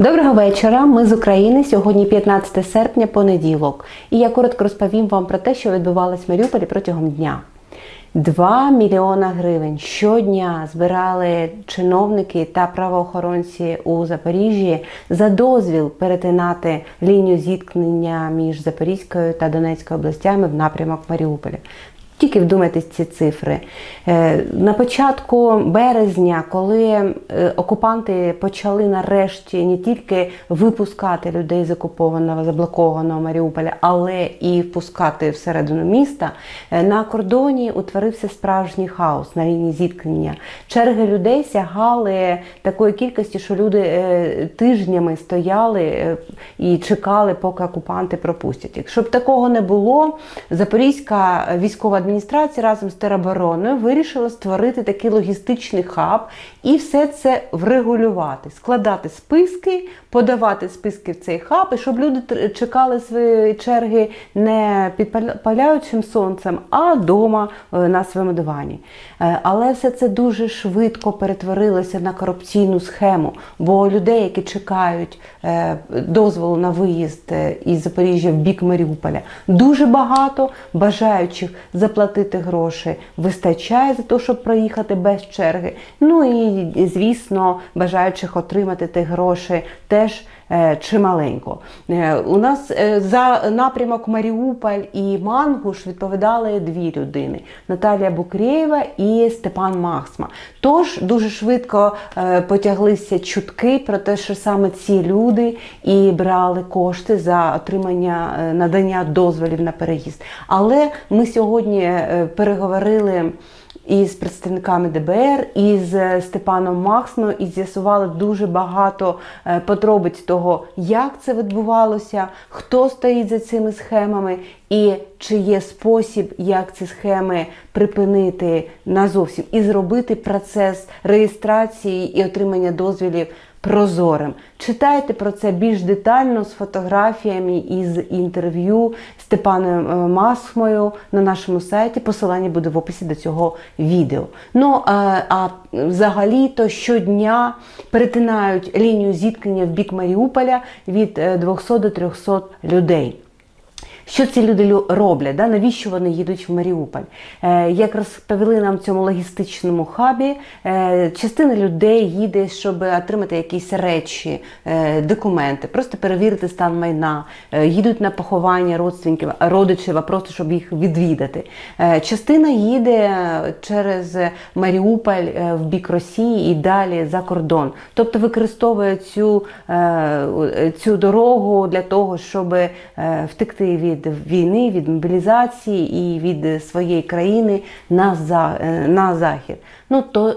Доброго вечора. Ми з України. Сьогодні 15 серпня, понеділок. І я коротко розповім вам про те, що відбувалось в Маріуполі протягом дня. 2 мільйона гривень щодня збирали чиновники та правоохоронці у Запоріжжі за дозвіл перетинати лінію зіткнення між Запорізькою та Донецькою областями в напрямок Маріуполя. Тільки вдумайтесь ці цифри. Е, На початку березня, коли е, окупанти почали нарешті не тільки випускати людей з окупованого заблокованого Маріуполя, але і впускати всередину міста, е, на кордоні утворився справжній хаос на лінії зіткнення. Черги людей сягали такої кількості, що люди тижнями стояли і чекали, поки окупанти пропустять. Якщо б такого не було, Запорізька військова адміністрація разом з теробороною вирішила створити такий логістичний хаб і все це врегулювати, складати списки, подавати списки в цей хаб, і щоб люди чекали своєї черги не під паля- паляючим сонцем, а вдома е, на своєму дивані. Е, Але все це дуже швидко перетворилося на корупційну схему, бо людей, які чекають е, дозволу на виїзд із Запоріжжя в бік Маріуполя, дуже багато бажаючих заплатити гроші вистачає за те, щоб проїхати без черги. Ну і звісно, бажаючих отримати ті гроші теж е, чималенько. Е, У нас е, за напрямок Маріуполь і Мангуш відповідали дві людини: Наталія Букреєва і Степан Махсма. Тож дуже швидко потяглися чутки про те, що саме ці люди і брали кошти за отримання надання дозволів на переїзд. Але ми сьогодні е, переговорили із представниками ДБР, із е, Степаном Махсною, і з'ясували дуже багато е, подробиць того, як це відбувалося, хто стоїть за цими схемами, і чи є спосіб, як ці схеми припинити назовсім і зробити процес реєстрації і отримання дозволів прозорим. Читайте про це більш детально з фотографіями із інтерв'ю Степаном е, Масхмою на нашому сайті. Посилання буде в описі до цього відео. Ну а, а взагалі то щодня перетинають лінію зіткнення в бік Маріуполя від е, 200 до 300 людей. Що ці люди лю- роблять? Да? Навіщо вони їдуть в Маріуполь? Е, як розповіли нам в цьому логістичному хабі, е, частина людей їде, щоб отримати якісь речі, е, документи, просто перевірити стан майна, їдуть на поховання родственників, родичів, а просто щоб їх відвідати. Частина їде через Маріуполь в бік Росії і далі за кордон. Тобто використовує цю, цю дорогу для того, щоб втекти від війни, від мобілізації і від своєї країни на, за, е, на захід. Ну, то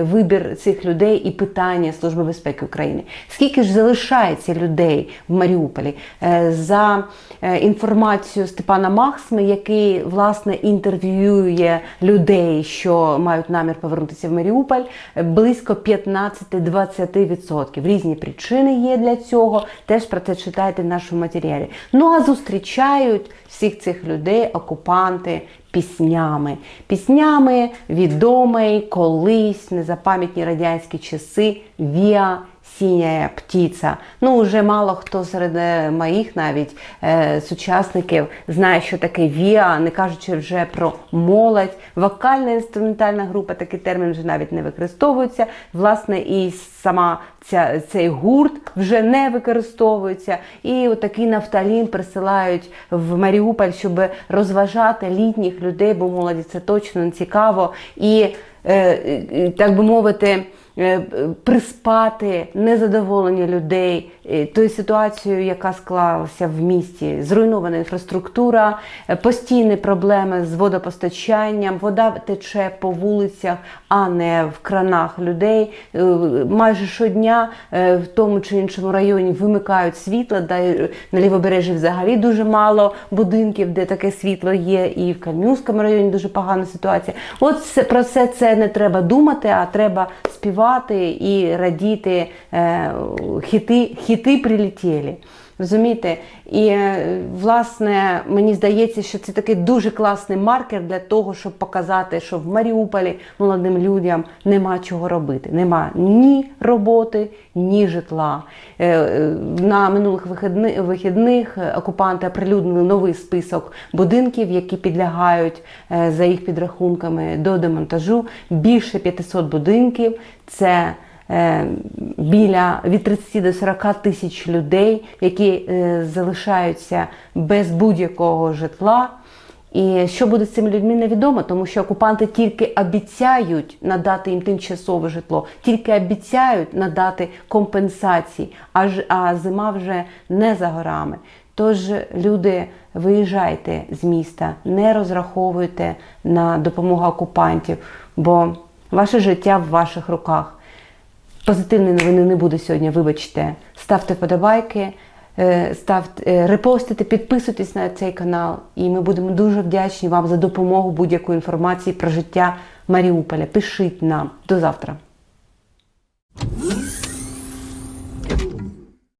Вибір цих людей і питання Служби безпеки України. Скільки ж залишається людей в Маріуполі? Е, За е, інформацією Степана Махсми, який власне інтерв'ює людей, що мають намір повернутися в Маріуполь, е, близько 15-20%. Різні причини є для цього. Теж про це читайте в нашому матеріалі. Ну а зустрічають всіх цих людей окупанти піснями. Піснями відомої колись незапам'ятні радянські часи Віа Сіня птиця. Ну, вже мало хто серед е, моїх навіть е, сучасників знає, що таке Віа, не кажучи вже про молодь. Вокальна інструментальна група, такий термін вже навіть не використовується. Власне, і сама ця, цей гурт вже не використовується. І отакий нафталін присилають в Маріуполь, щоб розважати літніх людей, бо молоді це точно не цікаво. І, е, так би мовити, приспати незадоволення людей е, тою ситуацією, яка склалася в місті. Зруйнована інфраструктура, е, постійні проблеми з водопостачанням, вода тече по вулицях, а не в кранах людей. Е, Майже щодня е, в тому чи іншому районі вимикають світло, й на лівобережжі взагалі дуже мало будинків, де таке світло є, і в Кам'янському районі дуже погана ситуація. От про все це не треба думати, а треба співати і радіти е, хіти, хіти прилетіли. Розумієте? І е, власне мені здається, що це такий дуже класний маркер для того, щоб показати, що в Маріуполі молодим людям нема чого робити. Нема ні роботи, ні житла. Е, е, На минулих вихідних окупанти оприлюднили новий список будинків, які підлягають за їх підрахунками до демонтажу. Більше 500 будинків. Це біля від 30 до 40 тисяч людей, які е, залишаються без будь-якого житла. І що буде з цими людьми, невідомо, тому що окупанти тільки обіцяють надати їм тимчасове житло, тільки обіцяють надати компенсації, а, ж- а зима вже не за горами. Тож, люди, виїжджайте з міста, не розраховуйте на допомогу окупантів, бо ваше життя в ваших руках. Позитивної новини не буде сьогодні, вибачте. Ставте подобайки, е, ставте, е, репостите, підписуйтесь на цей канал, і ми будемо дуже вдячні вам за допомогу будь-якої інформації про життя Маріуполя. Пишіть нам. До завтра.